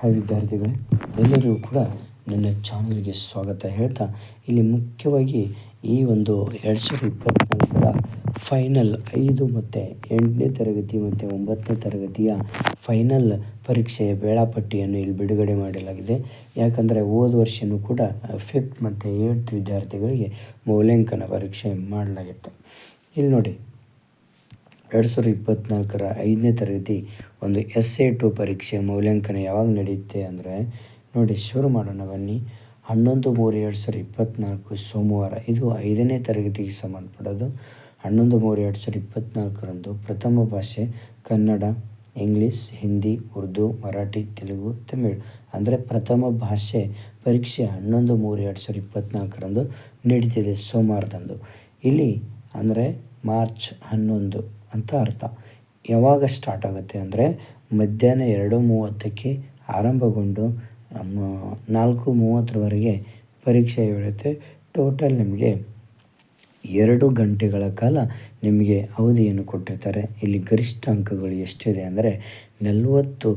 Hi ವಿದ್ಯಾರ್ಥಿಗಳೇ, ಎಲ್ಲರಿಗೂ ಕೂಡ ನನ್ನ ಚಾನಲ್ಗೆ ಸ್ವಾಗತ ಹೇಳ್ತಾ, ಇಲ್ಲಿ ಮುಖ್ಯವಾಗಿ ಈ ಒಂದು ಎರಡು ಸಾವಿರದ ಇಪ್ಪತ್ತ್ನಾಲ್ಕರ ಫೈನಲ್ ಐದು ಮತ್ತು ಎಂಟನೇ ತರಗತಿ ಮತ್ತು ಒಂಬತ್ತನೇ ತರಗತಿಯ ಫೈನಲ್ ಪರೀಕ್ಷೆಯ ವೇಳಾಪಟ್ಟಿಯನ್ನು ಇಲ್ಲಿ ಬಿಡುಗಡೆ ಮಾಡಲಾಗಿದೆ. ಯಾಕಂದರೆ ಹೋದ ವರ್ಷವೂ ಕೂಡ ಫಿಫ್ತ್ ಮತ್ತು ಏಯ್ತ್ ವಿದ್ಯಾರ್ಥಿಗಳಿಗೆ ಮೌಲ್ಯಾಂಕನ ಪರೀಕ್ಷೆ ಮಾಡಲಾಗಿತ್ತು. ಇಲ್ಲಿ ನೋಡಿ ಎರಡು ಸಾವಿರದ ಇಪ್ಪತ್ತ್ನಾಲ್ಕರ ಐದನೇ ತರಗತಿ ಒಂದು ಎಸ್ ಎ ಟು ಪರೀಕ್ಷೆ ಮೌಲ್ಯಾಂಕನ ಯಾವಾಗ ನಡೆಯುತ್ತೆ ಅಂದರೆ ನೋಡಿ ಶುರು ಮಾಡೋಣ ಬನ್ನಿ. ಹನ್ನೊಂದು ಮೂರು ಎರಡು ಸಾವಿರದ ಇಪ್ಪತ್ತ್ನಾಲ್ಕು ಸೋಮವಾರ, ಇದು ಐದನೇ ತರಗತಿಗೆ ಸಂಬಂಧಪಡೋದು ಹನ್ನೊಂದು ಮೂರು ಎರಡು ಸಾವಿರದ ಇಪ್ಪತ್ತ್ನಾಲ್ಕರಂದು ಪ್ರಥಮ ಭಾಷೆ ಕನ್ನಡ, ಇಂಗ್ಲೀಷ್, ಹಿಂದಿ, ಉರ್ದು, ಮರಾಠಿ, ತೆಲುಗು, ತಮಿಳು ಅಂದರೆ ಪ್ರಥಮ ಭಾಷೆ ಪರೀಕ್ಷೆ ಹನ್ನೊಂದು ಮೂರು ಎರಡು ಸಾವಿರದ ಇಪ್ಪತ್ತ್ನಾಲ್ಕರಂದು ನಡೀತಿದೆ ಸೋಮವಾರದಂದು. ಇಲ್ಲಿ ಅಂದರೆ ಮಾರ್ಚ್ ಹನ್ನೊಂದು ಅಂತ ಅರ್ಥ. ಯಾವಾಗ ಸ್ಟಾರ್ಟ್ ಆಗುತ್ತೆ ಅಂದರೆ ಮಧ್ಯಾಹ್ನ ಎರಡು ಮೂವತ್ತಕ್ಕೆ ಆರಂಭಗೊಂಡು ನಾಲ್ಕು ಮೂವತ್ತರವರೆಗೆ ಪರೀಕ್ಷೆ ಇರುತ್ತೆ. ಟೋಟಲ್ ನಿಮಗೆ ಎರಡು ಗಂಟೆಗಳ ಕಾಲ ನಿಮಗೆ ಅವಧಿಯನ್ನು ಕೊಟ್ಟಿರ್ತಾರೆ. ಇಲ್ಲಿ ಗರಿಷ್ಠ ಅಂಕಗಳು ಎಷ್ಟಿದೆ ಅಂದರೆ ನಲವತ್ತು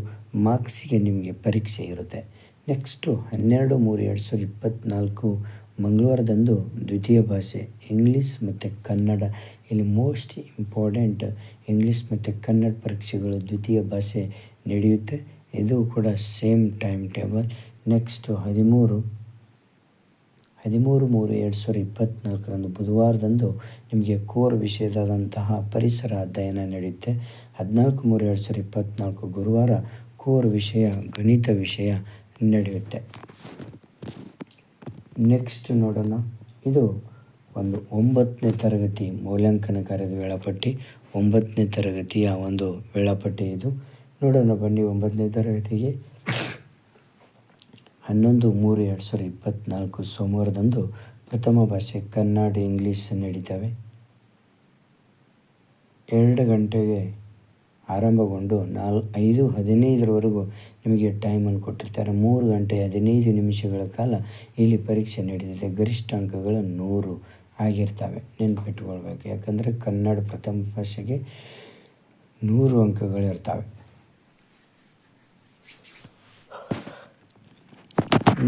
ಮಾರ್ಕ್ಸಿಗೆ ನಿಮಗೆ ಪರೀಕ್ಷೆ ಇರುತ್ತೆ. ನೆಕ್ಸ್ಟು ಹನ್ನೆರಡು ಮೂರು ಎರಡು ಸಾವಿರದ ಇಪ್ಪತ್ತ್ನಾಲ್ಕು ಮಂಗಳವಾರದಂದು ದ್ವಿತೀಯ ಭಾಷೆ ಇಂಗ್ಲೀಷ್ ಮತ್ತು ಕನ್ನಡ. ಇಲ್ಲಿ ಮೋಸ್ಟ್ ಇಂಪಾರ್ಟೆಂಟ್ ಇಂಗ್ಲೀಷ್ ಮತ್ತು ಕನ್ನಡ ಪರೀಕ್ಷೆಗಳು ದ್ವಿತೀಯ ಭಾಷೆ ನಡೆಯುತ್ತೆ. ಇದು ಕೂಡ ಸೇಮ್ ಟೈಮ್ ಟೇಬಲ್ ನೆಕ್ಸ್ಟು ಹದಿಮೂರು. ಹದಿಮೂರು ಮೂರು ಎರಡು ಸಾವಿರದ ಇಪ್ಪತ್ತ್ನಾಲ್ಕರಂದು ಬುಧವಾರದಂದು ನಿಮಗೆ ಕೋರ್ ವಿಷಯದಾದಂತಹ ಪರಿಸರ ಅಧ್ಯಯನ ನಡೆಯುತ್ತೆ. ಹದಿನಾಲ್ಕು ಮೂರು ಎರಡು ಸಾವಿರದ ಇಪ್ಪತ್ತ್ನಾಲ್ಕು ಗುರುವಾರ ಕೋರ್ ವಿಷಯ, ಗಣಿತ ವಿಷಯ ನಡೆಯುತ್ತೆ. ನೆಕ್ಸ್ಟ್ ನೋಡೋಣ. ಇದು ಒಂದು ಒಂಬತ್ತನೇ ತರಗತಿ ಮೌಲ್ಯಾಂಕನ ಕಾರ್ಯದ ವೇಳಾಪಟ್ಟಿ. ಒಂಬತ್ತನೇ ತರಗತಿಯ ಒಂದು ವೇಳಾಪಟ್ಟಿ ಇದು. ನೋಡೋಣ ಬನ್ನಿ ಒಂಬತ್ತನೇ ತರಗತಿಗೆ. ಹನ್ನೊಂದು ಮೂರು ಎರಡು ಸಾವಿರದ ಇಪ್ಪತ್ತ್ನಾಲ್ಕು ಸೋಮವಾರದಂದು ಪ್ರಥಮ ಭಾಷೆ ಕನ್ನಡ, ಇಂಗ್ಲೀಷ್ ನಡೀತವೆ. ಎರಡು ಗಂಟೆಗೆ ಆರಂಭಗೊಂಡು ನಾಲ್, ಐದು, ಹದಿನೈದರವರೆಗೂ ನಿಮಗೆ ಟೈಮನ್ನು ಕೊಟ್ಟಿರ್ತಾರೆ. ಮೂರು ಗಂಟೆ ಹದಿನೈದು ನಿಮಿಷಗಳ ಕಾಲ ಇಲ್ಲಿ ಪರೀಕ್ಷೆ ನಡೆದಿದೆ. ಗರಿಷ್ಠ ಅಂಕಗಳು ನೂರು ಆಗಿರ್ತವೆ. ನೆನ್ಪಿಟ್ಕೊಳ್ಬೇಕು. ಯಾಕಂದರೆ ಕನ್ನಡ ಪ್ರಥಮ ಭಾಷೆಗೆ ನೂರು ಅಂಕಗಳಿರ್ತವೆ.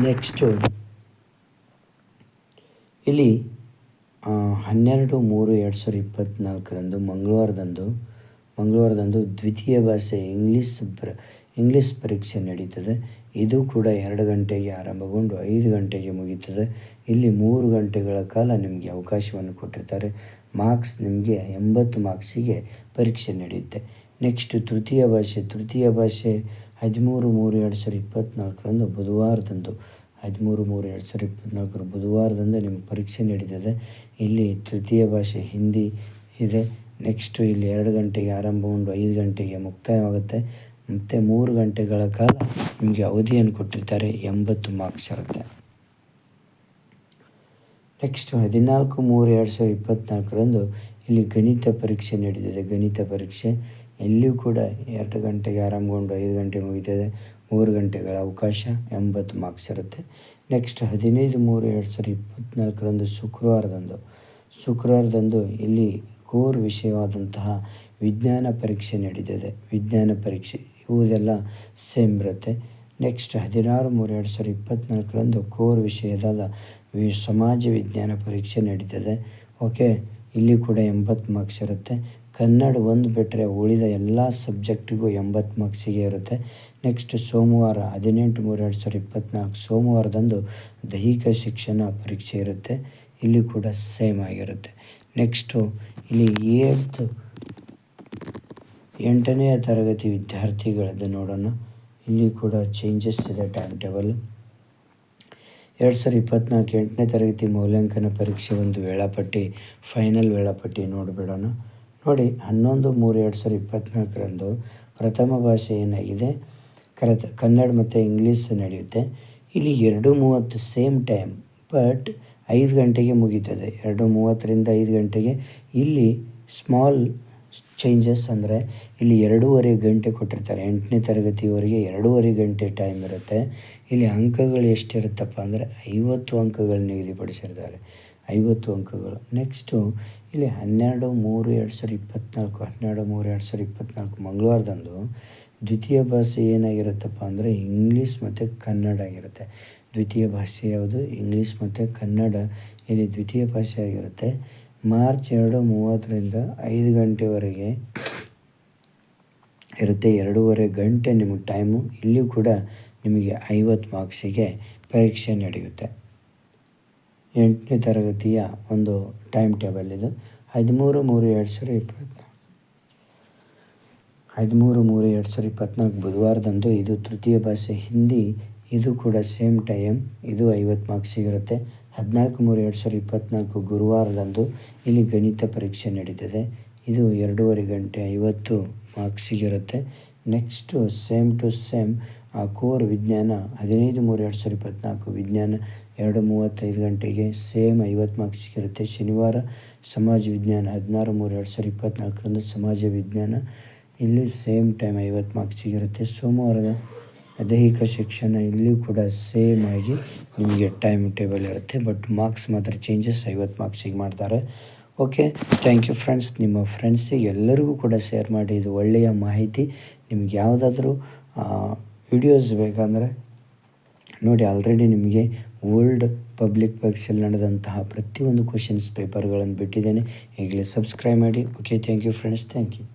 ನೆಕ್ಸ್ಟು, ಇಲ್ಲಿ ಹನ್ನೆರಡು, ಮೂರು, ಎರಡು ಸಾವಿರದ ಇಪ್ಪತ್ತ್ನಾಲ್ಕರಂದು ಮಂಗಳವಾರದಂದು ಮಂಗಳವಾರದಂದು ದ್ವಿತೀಯ ಭಾಷೆ ಇಂಗ್ಲೀಷ್ ಪ್ರ, ಇಂಗ್ಲೀಷ್ ಪರೀಕ್ಷೆ ನಡೀತದೆ. ಇದು ಕೂಡ ಎರಡು ಗಂಟೆಗೆ ಆರಂಭಗೊಂಡು ಐದು ಗಂಟೆಗೆ ಮುಗೀತದೆ. ಇಲ್ಲಿ ಮೂರು ಗಂಟೆಗಳ ಕಾಲ ನಿಮಗೆ ಅವಕಾಶವನ್ನು ಕೊಟ್ಟಿರ್ತಾರೆ. ಮಾರ್ಕ್ಸ್ ನಿಮಗೆ ಎಂಬತ್ತು ಮಾರ್ಕ್ಸಿಗೆ ಪರೀಕ್ಷೆ ನಡೆಯುತ್ತೆ. ನೆಕ್ಸ್ಟ್ ತೃತೀಯ ಭಾಷೆ ತೃತೀಯ ಭಾಷೆ ಹದಿಮೂರು ಮೂರು ಎರಡು ಸಾವಿರದ ಇಪ್ಪತ್ತ್ನಾಲ್ಕರಂದು ಬುಧವಾರದಂದು ಹದಿಮೂರು ಮೂರು ಎರಡು ಸಾವಿರದ ಇಪ್ಪತ್ತ್ನಾಲ್ಕರ ಬುಧವಾರದಂದು ನಿಮಗೆ ಪರೀಕ್ಷೆ ನಡೀತದೆ. ಇಲ್ಲಿ ತೃತೀಯ ಭಾಷೆ ಹಿಂದಿ ಇದೆ. ನೆಕ್ಸ್ಟು ಇಲ್ಲಿ ಎರಡು ಗಂಟೆಗೆ ಆರಂಭಗೊಂಡು ಐದು ಗಂಟೆಗೆ ಮುಕ್ತಾಯವಾಗುತ್ತೆ. ಮತ್ತು ಮೂರು ಗಂಟೆಗಳ ಕಾಲ ನಿಮಗೆ ಅವಧಿಯನ್ನು ಕೊಟ್ಟಿರ್ತಾರೆ, ಎಂಬತ್ತು ಮಾರ್ಕ್ಸ್ ಇರುತ್ತೆ. ನೆಕ್ಸ್ಟ್ ಹದಿನಾಲ್ಕು ಮೂರು ಎರಡು ಸಾವಿರದ ಇಪ್ಪತ್ತ್ನಾಲ್ಕರಂದು ಇಲ್ಲಿ ಗಣಿತ ಪರೀಕ್ಷೆ ನಡೀತಿದೆ. ಗಣಿತ ಪರೀಕ್ಷೆ ಎಲ್ಲಿಯೂ ಕೂಡ ಎರಡು ಗಂಟೆಗೆ ಆರಂಭಗೊಂಡು ಐದು ಗಂಟೆ ಮುಗಿತದೆ, ಮೂರು ಗಂಟೆಗಳ ಅವಕಾಶ, ಎಂಬತ್ತು ಮಾರ್ಕ್ಸ್ ಇರುತ್ತೆ. ನೆಕ್ಸ್ಟ್ ಹದಿನೈದು ಮೂರು ಎರಡು ಸಾವಿರದ ಇಪ್ಪತ್ತ್ನಾಲ್ಕರಂದು ಶುಕ್ರವಾರದಂದು. ಶುಕ್ರವಾರದಂದು ಇಲ್ಲಿ ಕೋರ್ ವಿಷಯವಾದಂತಹ ವಿಜ್ಞಾನ ಪರೀಕ್ಷೆ ನಡೀತದೆ. ವಿಜ್ಞಾನ ಪರೀಕ್ಷೆ, ಇವುದೆಲ್ಲ ಸೇಮ್ ಇರುತ್ತೆ. ನೆಕ್ಸ್ಟ್ ಹದಿನಾರು ಮೂರು ಎರಡು ಸಾವಿರದ ಇಪ್ಪತ್ತ್ನಾಲ್ಕರಂದು ಕೋರ್ ವಿಷಯದಾದ ವಿ ಸಮಾಜ ವಿಜ್ಞಾನ ಪರೀಕ್ಷೆ ನಡೀತದೆ. ಓಕೆ ಇಲ್ಲಿ ಕೂಡ ಎಂಬತ್ತು ಮಾರ್ಕ್ಸ್ ಇರುತ್ತೆ. ಕನ್ನಡ ಒಂದು ಬಿಟ್ಟರೆ ಉಳಿದ ಎಲ್ಲ ಸಬ್ಜೆಕ್ಟಿಗೂ ಎಂಬತ್ತು ಮಾರ್ಕ್ಸಿಗೆ ಇರುತ್ತೆ. ನೆಕ್ಸ್ಟ್ ಸೋಮವಾರ ಹದಿನೆಂಟು ಮೂರು ಎರಡು ಸಾವಿರದ ಇಪ್ಪತ್ತ್ನಾಲ್ಕು ಸೋಮವಾರದಂದು ದೈಹಿಕ ಶಿಕ್ಷಣ ಪರೀಕ್ಷೆ ಇರುತ್ತೆ. ಇಲ್ಲಿ ಕೂಡ ಸೇಮ್ ಆಗಿರುತ್ತೆ. ನೆಕ್ಸ್ಟು ಇಲ್ಲಿ ಏಳ್ತ್ ಎಂಟನೆಯ ತರಗತಿ ವಿದ್ಯಾರ್ಥಿಗಳದ್ದು ನೋಡೋಣ. ಇಲ್ಲಿ ಕೂಡ ಚೇಂಜಸ್ ಇದೆ ಟೈಮ್ ಟೇಬಲ್ ಎರಡು ಸಾವಿರದ ಇಪ್ಪತ್ತ್ನಾಲ್ಕು ಎಂಟನೇ ತರಗತಿ ಮೌಲ್ಯಾಂಕನ ಪರೀಕ್ಷೆ ಒಂದು ವೇಳಾಪಟ್ಟಿ ಫೈನಲ್ ವೇಳಾಪಟ್ಟಿ ನೋಡಿಬಿಡೋಣ. ನೋಡಿ, ಹನ್ನೊಂದು ಮೂರು ಎರಡು ಸಾವಿರದ ಇಪ್ಪತ್ನಾಲ್ಕರಂದು ಪ್ರಥಮ ಭಾಷೆ ಏನಾಗಿದೆ? ಕರೆತ, ಕನ್ನಡ ಮತ್ತು ಇಂಗ್ಲೀಷ್ ನಡೆಯುತ್ತೆ. ಇಲ್ಲಿ ಎರಡು ಮೂವತ್ತು ಸೇಮ್ ಟೈಮ್ ಬಟ್ ಐದು ಗಂಟೆಗೆ ಮುಗೀತದೆ. ಎರಡು ಮೂವತ್ತರಿಂದ ಐದು ಗಂಟೆಗೆ. ಇಲ್ಲಿ ಸ್ಮಾಲ್ ಚೇಂಜಸ್ ಅಂದರೆ ಇಲ್ಲಿ ಎರಡೂವರೆ ಗಂಟೆ ಕೊಟ್ಟಿರ್ತಾರೆ. ಎಂಟನೇ ತರಗತಿವರೆಗೆ ಎರಡೂವರೆ ಗಂಟೆ ಟೈಮ್ ಇರುತ್ತೆ. ಇಲ್ಲಿ ಅಂಕಗಳು ಎಷ್ಟಿರುತ್ತಪ್ಪ ಅಂದರೆ ಐವತ್ತು ಅಂಕಗಳು ನಿಗದಿಪಡಿಸಿರ್ತಾರೆ. ಐವತ್ತು ಅಂಕಗಳು. ನೆಕ್ಸ್ಟು ಇಲ್ಲಿ ಹನ್ನೆರಡು ಮೂರು ಎರಡು ಸಾವಿರದ ಇಪ್ಪತ್ತ್ನಾಲ್ಕು ಹನ್ನೆರಡು ಮೂರು ಎರಡು ಸಾವಿರದ ಇಪ್ಪತ್ತ್ನಾಲ್ಕು ಮಂಗಳವಾರದಂದು ದ್ವಿತೀಯ ಭಾಷೆ ಏನಾಗಿರುತ್ತಪ್ಪ ಅಂದರೆ ಇಂಗ್ಲೀಷ್ ಮತ್ತು ಕನ್ನಡ ಆಗಿರುತ್ತೆ. ದ್ವಿತೀಯ ಭಾಷೆ ಯಾವುದು? ಇಂಗ್ಲೀಷ್ ಮತ್ತು ಕನ್ನಡ. ಇಲ್ಲಿ ದ್ವಿತೀಯ ಭಾಷೆ ಆಗಿರುತ್ತೆ. ಮಾರ್ಚ್ ಎರಡು ಮೂವತ್ತರಿಂದ ಐದು ಗಂಟೆವರೆಗೆ ಇರುತ್ತೆ. ಎರಡೂವರೆ ಗಂಟೆ ನಿಮಗೆ ಟೈಮು. ಇಲ್ಲಿಯೂ ಕೂಡ ನಿಮಗೆ ಐವತ್ತು ಮಾರ್ಕ್ಸಿಗೆ ಪರೀಕ್ಷೆ ನಡೆಯುತ್ತೆ. ಎಂಟನೇ ತರಗತಿಯ ಒಂದು ಟೈಮ್ ಟೇಬಲ್ ಇದು. ಹದಿಮೂರು ಮೂರು ಎರಡು ಸಾವಿರ ಇಪ್ಪತ್ತ್ನಾಲ್ಕು ಹದಿಮೂರು ಮೂರು ಎರಡು ಸಾವಿರ ಇಪ್ಪತ್ತ್ನಾಲ್ಕು ಬುಧವಾರದಂದು ಇದು ತೃತೀಯ ಭಾಷೆ. ಹಿಂದಿ ಇದು ಕೂಡ ಸೇಮ್ ಟೈಮ್, ಇದು ಐವತ್ತು ಮಾರ್ಕ್ಸಿಗಿರುತ್ತೆ ಹದಿನಾಲ್ಕು ಮೂರು ಎರಡು ಸಾವಿರದ ಇಪ್ಪತ್ತ್ನಾಲ್ಕು ಗುರುವಾರದಂದು ಇಲ್ಲಿ ಗಣಿತ ಪರೀಕ್ಷೆ ನಡೀತದೆ. ಇದು ಎರಡೂವರೆ ಗಂಟೆ ಐವತ್ತು ಮಾರ್ಕ್ಸಿಗಿರುತ್ತೆ ನೆಕ್ಸ್ಟು ಸೇಮ್ ಟು ಸೇಮ್ ಆ ಕೋರ್ ವಿಜ್ಞಾನ, ಹದಿನೈದು ಮೂರು ಎರಡು ಸಾವಿರ ಇಪ್ಪತ್ತ್ನಾಲ್ಕು ವಿಜ್ಞಾನ ಎರಡು ಮೂವತ್ತೈದು ಗಂಟೆಗೆ ಸೇಮ್ ಐವತ್ತು ಮಾರ್ಕ್ಸಿಗಿರುತ್ತೆ ಶನಿವಾರ ಸಮಾಜ ವಿಜ್ಞಾನ, ಹದಿನಾರು ಮೂರು ಎರಡು ಸಾವಿರದ ಇಪ್ಪತ್ತ್ನಾಲ್ಕರಂದು ಸಮಾಜ ವಿಜ್ಞಾನ, ಇಲ್ಲಿ ಸೇಮ್ ಟೈಮ್ ಐವತ್ತು ಮಾರ್ಕ್ಸಿಗಿರುತ್ತೆ ಸೋಮವಾರದ ದೈಹಿಕ ಶಿಕ್ಷಣ ಇಲ್ಲಿಯೂ ಕೂಡ ಸೇಮ್ ಆಗಿ ನಿಮಗೆ ಟೈಮ್ ಟೇಬಲ್ ಇರುತ್ತೆ ಬಟ್ ಮಾರ್ಕ್ಸ್ ಮಾತ್ರ ಚೇಂಜಸ್ ಐವತ್ತು ಮಾರ್ಕ್ಸಿಗೆ ಮಾಡ್ತಾರೆ. ಓಕೆ ಥ್ಯಾಂಕ್ ಯು ಫ್ರೆಂಡ್ಸ್ ನಿಮ್ಮ ಫ್ರೆಂಡ್ಸಿಗೆ ಎಲ್ಲರಿಗೂ ಕೂಡ ಶೇರ್ ಮಾಡಿ, ಇದು ಒಳ್ಳೆಯ ಮಾಹಿತಿ. ನಿಮ್ಗೆ ಯಾವುದಾದ್ರೂ ವಿಡಿಯೋಸ್ ಬೇಕಂದರೆ ನೋಡಿ ಆಲ್ರೆಡಿ ನಿಮಗೆ ಓಲ್ಡ್ ಪಬ್ಲಿಕ್ ಪರೀಕ್ಷೆಯಲ್ಲಿ ನಡೆದಂತಹ ಪ್ರತಿಯೊಂದು ಕ್ವಶನ್ಸ್ ಪೇಪರ್ಗಳನ್ನು ಬಿಟ್ಟಿದ್ದೇನೆ. ಈಗಲೇ ಸಬ್ಸ್ಕ್ರೈಬ್ ಮಾಡಿ. Okay thank you friends thank you